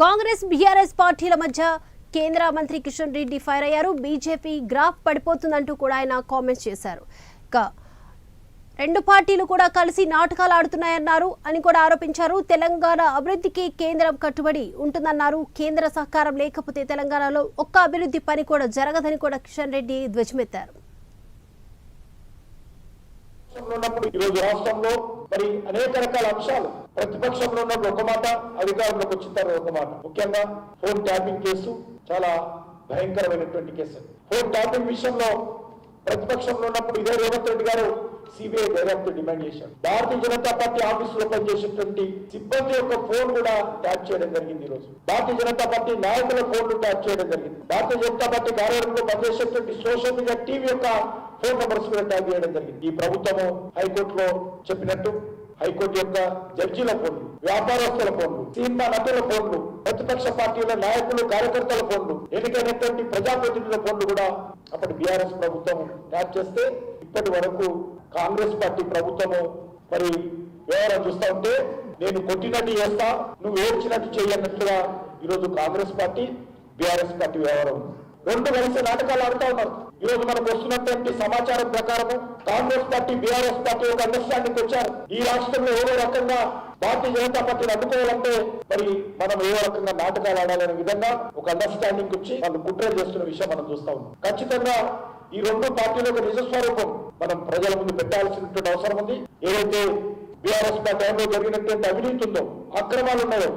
Congress BRS పార్టీల మధ్య కేంద్ర మంత్రి కిషన్ రెడ్డి ఫైర్ అయ్యారు. బీజేపీ గ్రాఫ్ పడిపోతుందంటూ కూడా ఆయన కామెంట్స్ చేశారు. ఇక రెండు పార్టీలు కూడా కలిసి నాటకాలు ఆడుతున్నాయన్నారు అని కూడా ఆరోపించారు. తెలంగాణ అభివృద్ధికి కేంద్రం కట్టుబడి ఉంటుందన్నారు. కేంద్ర సహకారం లేకపోతే తెలంగాణలో ఒక్క అభివృద్ధి పని కూడా జరగదని కూడా కిషన్ రెడ్డి ధ్వజమెత్తారు. ఈరోజు రాష్ట్రంలో మరి అనేక రకాల అంశాలు ప్రతిపక్షంలో ఉన్నప్పుడు ఒక మాట అధికారంలోకి వచ్చిన తర్వాత ఒక మాట. ముఖ్యంగా ఫోన్ ట్యాపింగ్ కేసు చాలా భయంకరమైనటువంటి కేసు. ఫోన్ ట్యాపింగ్ విషయంలో ప్రతిపక్షంలో ఉన్నప్పుడు ఇదే రేవంత్ రెడ్డి గారు సిబిఐ దర్యాప్తు డిమాండ్ చేశారు. భారతీయ జనతా పార్టీ ఆఫీసులో పనిచేసినటువంటి సిబ్బంది యొక్క ఫోన్ కూడా ట్యాప్ చేయడం జరిగింది ఈ రోజు. భారతీయ జనతా పార్టీ నాయకుల ఫోన్లు ట్యాప్ చేయడం జరిగింది. భారతీయ జనతా పార్టీ కార్యాలయంలో పనిచేసినటువంటి సోషల్ మీడియా టీవీ యొక్క ఫోన్ నంబర్స్ కూడా ట్యాప్ చేయడం జరిగింది. ఈ ప్రభుత్వము హైకోర్టులో చెప్పినట్టు హైకోర్టు యొక్క జడ్జీల ఫోన్లు వ్యాపారస్తుల ఫోన్లు సినిమా నటుల ఫోన్లు ప్రతిపక్ష పార్టీల నాయకులు కార్యకర్తల ఫోన్లు ఎన్నికైనటువంటి ప్రజాప్రతినిధుల ఫోన్లు కూడా అప్పటి బీఆర్ఎస్ ప్రభుత్వం ట్యాప్ చేస్తే ఇప్పటి వరకు కాంగ్రెస్ పార్టీ ప్రభుత్వము మరి వ్యవహారం చూస్తా ఉంటే నేను కొట్టినట్టు చేస్తా నువ్వు ఏడ్చినట్టు చేయన్నట్టుగా ఈరోజు కాంగ్రెస్ పార్టీ బీఆర్ఎస్ పార్టీ వ్యవహారం. రెండు వలస నాటకాలు ఆడుతా ఉన్నారు. ఈ రోజు మనకు వస్తున్నటువంటి సమాచారం ప్రకారము కాంగ్రెస్ పార్టీ బీఆర్ఎస్ పార్టీ ఒక అండర్స్టాండింగ్ వచ్చారు. ఈ రాష్ట్రంలో ఏదో రకంగా భారతీయ జనతా పార్టీని అడ్డుకోవాలంటే మరి మనం ఏదో రకంగా నాటకాలు ఆడాలనే విధంగా ఒక అండర్స్టాండింగ్ వచ్చి వాళ్ళు కుట్ర చేస్తున్న విషయం మనం చూస్తా ఉన్నాం. ఖచ్చితంగా ఈ రెండు పార్టీల యొక్క నిజ స్వరూపం మనం ప్రజల ముందు పెట్టాల్సినటువంటి అవసరం ఉంది. ఏదైతే బీఆర్ఎస్ పార్టీ టైంలో జరిగినటువంటి అవినీతి ఉందో అక్రమాలు ఉన్నాయో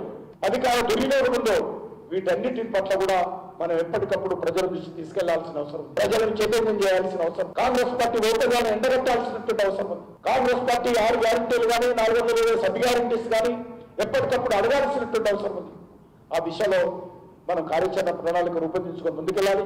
అధికార దుర్వినియోగం ఉందో వీటన్నిటి పట్ల కూడా మనం ఎప్పటికప్పుడు ప్రజల దృష్టి తీసుకెళ్ళాల్సిన అవసరం ప్రజలను చైతన్యం చేయాల్సిన అవసరం కాంగ్రెస్ పార్టీ ఓటర్లను ఎండగట్టాల్సినటువంటి అవసరం ఉంది. కాంగ్రెస్ పార్టీ ఆరు గ్యారంటీలు కానీ నాలుగు వందల ఇరవై సబ్ గ్యారంటీస్ కానీ ఎప్పటికప్పుడు అడగాల్సినటువంటి అవసరం ఉంది. ఆ దిశలో మనం కార్యాచరణ ప్రణాళిక రూపొందించుకొని ముందుకెళ్ళాలి.